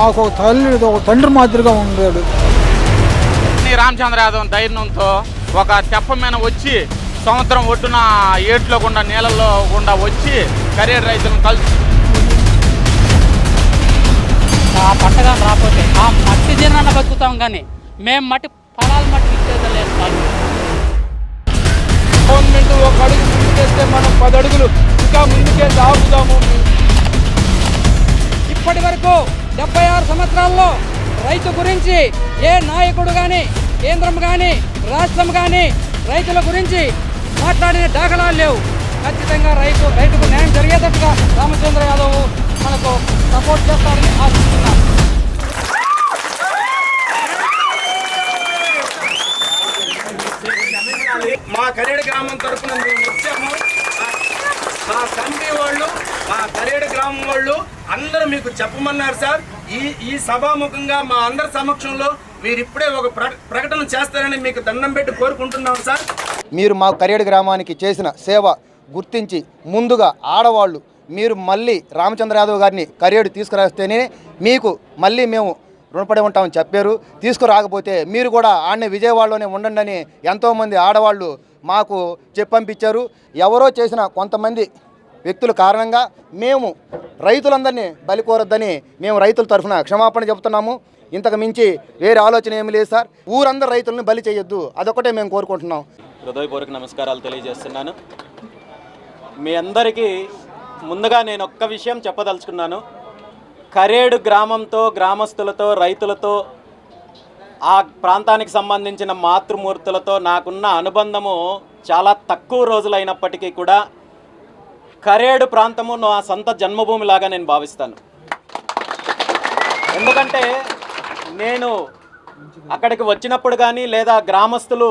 మాకు ఒక తల్లి ఒక తండ్రి మాదిరిగా ఉండేది నీ రామచంద్ర యాదవ్ ధైర్యంతో ఒక తెప్ప మీద వచ్చి సముద్రం ఒడ్డున ఏట్లో గుండా నీళ్ళల్లో గుండా వచ్చి కరీర్ రైతులను కలిసి ఆ పంటగా రాకపోతే ఆ మట్టి తిన్న బతుకుతాం కానీ మేము మట్టి పొలాలు మట్టి ఇచ్చేది లేదు సార్ గవర్నమెంట్ ఒక అడుగు ముందుకేస్తే మనం పది అడుగులు ఇంకా ముందుకే సాగుతాము ఇప్పటి వరకు డెబ్బై ఆరు సంవత్సరాల్లో రైతు గురించి ఏ నాయకుడు కానీ కేంద్రం కానీ రాష్ట్రం కానీ రైతుల గురించి మాట్లాడిన దాఖలాలు లేవు. ఖచ్చితంగా రైతు రైతుకు న్యాయం జరిగేటట్టుగా రామచంద్ర యాదవ్ మనకు సపోర్ట్ చేస్తారని ఆశిస్తున్నారు మా కరేడు గ్రామం తరఫున మేము వచ్చాము మా- మా కమిటీ వాళ్ళు మా గ్రామం వాళ్ళు అందరూ మీకు చెప్పమన్నారు సార్. ఈ ఈ సభాముఖంగా మా అందరి సమక్షంలో మీరు ఇప్పుడే ఒక ప్ర- ప్రకటన చేస్తారని మీకు దండం పెట్టి కోరుకుంటున్నాం సార్. మీరు మా కరియడు గ్రామానికి చేసిన సేవ గుర్తించి ముందుగా ఆడవాళ్ళు మీరు మళ్ళీ రామచంద్ర యాదవ్ గారిని కరియడు తీసుకురాస్తేనే మీకు మళ్ళీ మేము రుణపడి ఉంటామని చెప్పారు. తీసుకురాకపోతే మీరు కూడా ఆడనే విజయవాడలోనే ఉండండి అని ఎంతోమంది ఆడవాళ్ళు మాకు చెప్పంపించారు. ఎవరో చేసిన కొంతమంది వ్యక్తుల కారణంగా మేము రైతులందరినీ బలి కోరొద్దని మేము రైతుల తరఫున క్షమాపణ చెబుతున్నాము. ఇంతకు మించి వేరే ఆలోచన ఏమి లేదు సార్. ఊరందరూ రైతులను బలి చేయొద్దు. అదొకటే మేము కోరుకుంటున్నాం. హృదయపూర్వక నమస్కారాలు తెలియజేస్తున్నాను. మీ అందరికీ ముందుగా నేను ఒక్క విషయం చెప్పదలుచుకున్నాను. కరేడు గ్రామంతో గ్రామస్తులతో రైతులతో ఆ ప్రాంతానికి సంబంధించిన మాతృమూర్తులతో నాకున్న అనుబంధము చాలా తక్కువ రోజులైనప్పటికీ కూడా కరేడు ప్రాంతము నా సొంత జన్మభూమిలాగా నేను భావిస్తాను. ఎందుకంటే నేను అక్కడికి వచ్చినప్పుడు కానీ లేదా గ్రామస్తులు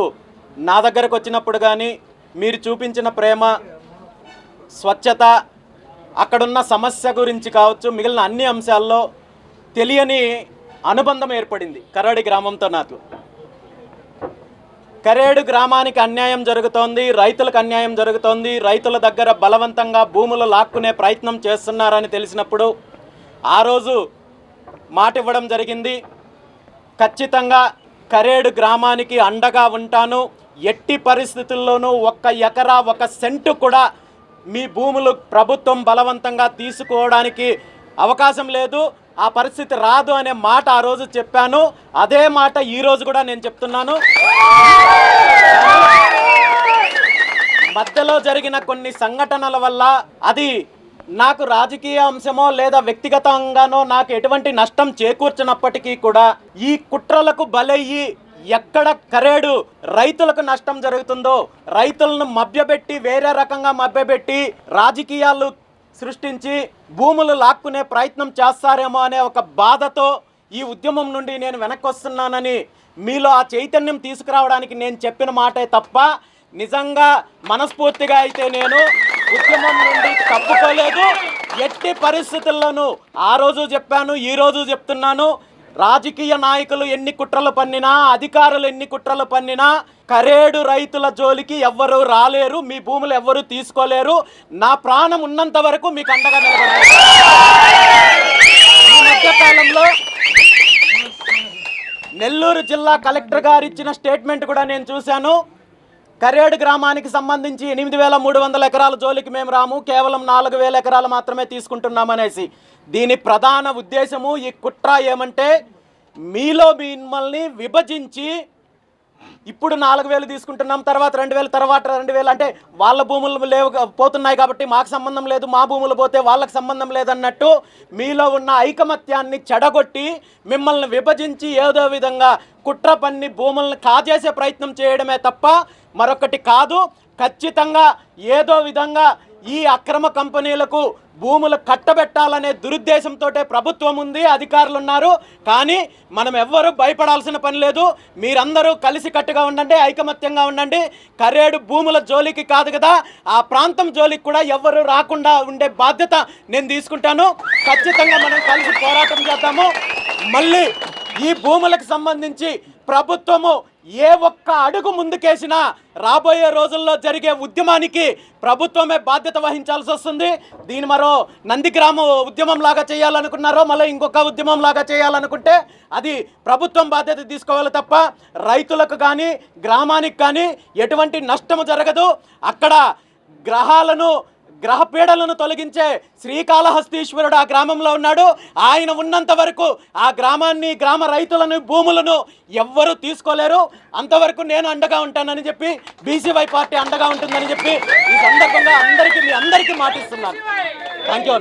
నా దగ్గరకు వచ్చినప్పుడు కానీ మీరు చూపించిన ప్రేమ స్వచ్ఛత అక్కడున్న సమస్య గురించి కావచ్చు మిగిలిన అన్ని అంశాల్లో తెలియని అనుబంధం ఏర్పడింది కరడి గ్రామంతో నాకు. కరేడు గ్రామానికి అన్యాయం జరుగుతోంది రైతులకు అన్యాయం జరుగుతోంది రైతుల దగ్గర బలవంతంగా భూములు లాక్కునే ప్రయత్నం చేస్తున్నారని తెలిసినప్పుడు ఆ రోజు మాట ఇవ్వడం జరిగింది. ఖచ్చితంగా కరేడు గ్రామానికి అండగా ఉంటాను. ఎట్టి పరిస్థితుల్లోనూ ఒక్క ఎకరా ఒక సెంటు కూడా మీ భూములు ప్రభుత్వం బలవంతంగా తీసుకోవడానికి అవకాశం లేదు. ఆ పరిస్థితి రాదు అనే మాట ఆ రోజు చెప్పాను. అదే మాట ఈ రోజు కూడా నేను చెప్తున్నాను. మధ్యలో జరిగిన కొన్ని సంఘటనల వల్ల అది నాకు రాజకీయ అంశమో లేదా వ్యక్తిగతంగానో నాకు ఎటువంటి నష్టం చేకూర్చినప్పటికీ కూడా ఈ కుట్రలకు బలయ్యి ఎక్కడ కరేడు రైతులకు నష్టం జరుగుతుందో రైతులను మభ్యపెట్టి వేరే రకంగా మభ్యపెట్టి రాజకీయాలు సృష్టించి భూములు లాక్కునే ప్రయత్నం చేస్తారేమో అనే ఒక బాధతో ఈ ఉద్యమం నుండి నేను వెనక్కి వస్తున్నానని మీలో ఆ చైతన్యం తీసుకురావడానికి నేను చెప్పిన మాటే తప్ప నిజంగా మనస్ఫూర్తిగా అయితే నేను ఉద్యమం నుండి తప్పుకోలేదు. ఎట్టి పరిస్థితుల్లోనూ ఆ రోజు చెప్పాను ఈ రోజు చెప్తున్నాను. రాజకీయ నాయకులు ఎన్ని కుట్రలు పన్నినా అధికారులు ఎన్ని కుట్రలు పన్నినా కరేడు రైతుల జోలికి ఎవ్వరూ రాలేరు మీ భూములు ఎవ్వరూ తీసుకోలేరు. నా ప్రాణం ఉన్నంత వరకు మీకు అండగా నిలబడతాను ఈ మధ్యకాలంలో నెల్లూరు జిల్లా కలెక్టర్ గారు ఇచ్చిన స్టేట్మెంట్ కూడా నేను చూశాను. కరేడు గ్రామానికి సంబంధించి ఎనిమిది వేల మూడు వందల ఎకరాల జోలికి మేము రాము. కేవలం నాలుగు వేల ఎకరాలు మాత్రమే తీసుకుంటున్నామనేసి. దీని ప్రధాన ఉద్దేశము ఈ కుట్ర ఏమంటే మీలో మిమ్మల్ని విభజించి ఇప్పుడు నాలుగు వేలు తీసుకుంటున్నాం తర్వాత రెండు వేలు తర్వాత రెండు వేలు అంటే వాళ్ళ భూములు లేవు పోతున్నాయి కాబట్టి మాకు సంబంధం లేదు మా భూములు పోతే వాళ్ళకి సంబంధం లేదన్నట్టు మీలో ఉన్న ఐకమత్యాన్ని చెడగొట్టి మిమ్మల్ని విభజించి ఏదో విధంగా కుట్ర పన్ని భూములను కాజేసే ప్రయత్నం చేయడమే తప్ప మరొకటి కాదు. ఖచ్చితంగా ఏదో విధంగా ఈ అక్రమ కంపెనీలకు భూములు కట్టబెట్టాలనే దురుద్దేశంతో ప్రభుత్వం ఉంది అధికారులు ఉన్నారు కానీ మనం ఎవ్వరూ భయపడాల్సిన పని లేదు. మీరందరూ కలిసి కట్టుగా ఉండండి ఐకమత్యంగా ఉండండి. కరేడు భూముల జోలికి కాదు కదా ఆ ప్రాంతం జోలికి కూడా ఎవ్వరూ రాకుండా ఉండే బాధ్యత నేను తీసుకుంటాను. ఖచ్చితంగా మనం కలిసి పోరాటం చేద్దాము. మళ్ళీ ఈ భూములకు సంబంధించి ప్రభుత్వము ఏ ఒక్క అడుగు ముందుకేసినా రాబోయే రోజుల్లో జరిగే ఉద్యమానికి ప్రభుత్వమే బాధ్యత వహించాల్సి వస్తుంది. దీని మరో నందిగ్రామ ఉద్యమం లాగా చేయాలనుకున్నారో మళ్ళీ ఇంకొక ఉద్యమం లాగా చేయాలనుకుంటే అది ప్రభుత్వం బాధ్యత తీసుకోవాలి తప్ప రైతులకు కానీ గ్రామానికి కానీ ఎటువంటి నష్టము జరగదు. అక్కడ గ్రహాలను గ్రహ పీడలను తొలగించే శ్రీకాళహస్తీశ్వరుడు ఆ గ్రామంలో ఉన్నాడు. ఆయన ఉన్నంత వరకు ఆ గ్రామాన్ని గ్రామ రైతులను భూములను ఎవ్వరూ తీసుకోలేరు. అంతవరకు నేను అండగా ఉంటానని చెప్పి బీసీవై పార్టీ అండగా ఉంటుందని చెప్పి ఈ సందర్భంగా అందరికీ మీ అందరికీ మాటిస్తున్నాను. Thank you